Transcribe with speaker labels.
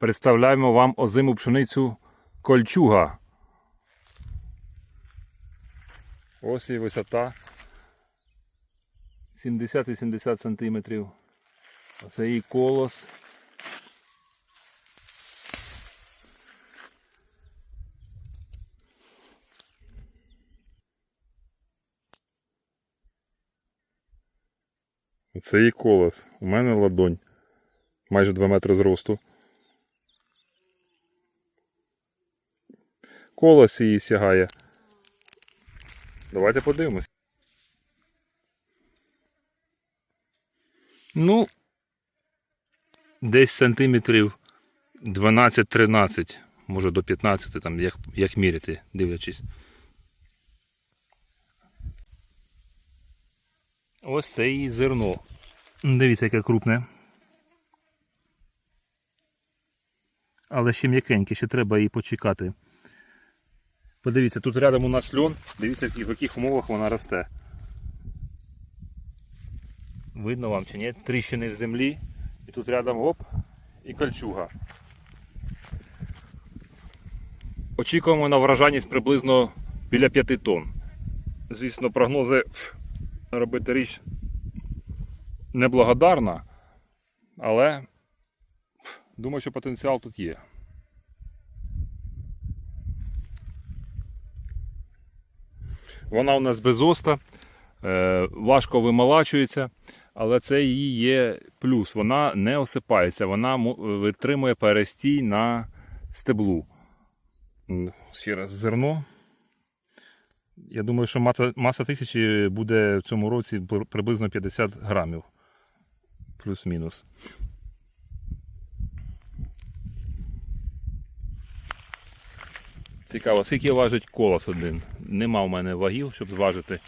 Speaker 1: Представляємо вам озиму пшеницю кольчуга. Ось її висота 70-80 см. Це її колос. Це її колос. У мене ладонь. Майже 2 метри зросту. Колос її сягає. Давайте подивимось. Ну, десь сантиметрів 12-13, може до 15, там, як, як міряти, дивлячись. Ось це її зерно. Дивіться, яке крупне. Але ще м'якеньке, ще треба її почекати. Подивіться, тут рядом у нас льон. Дивіться, в яких умовах вона росте. Видно вам чи ні? Тріщини в землі. І тут рядом оп і кольчуга. Очікуємо на вражайність приблизно біля 5 тонн. Звісно, прогнози робити річ неблагодарна, але думаю, що потенціал тут є. Вона у нас без оста, е, важко вимолачується, але це її є плюс. Вона не осипається, вона витримує перестій на стеблу. Ще раз зерно. Я думаю, що маса, маса тисячі буде в цьому році приблизно 50 грамів. Плюс-мінус. Цікаво, скільки важить колос один. Нема в мене вагів, щоб зважити.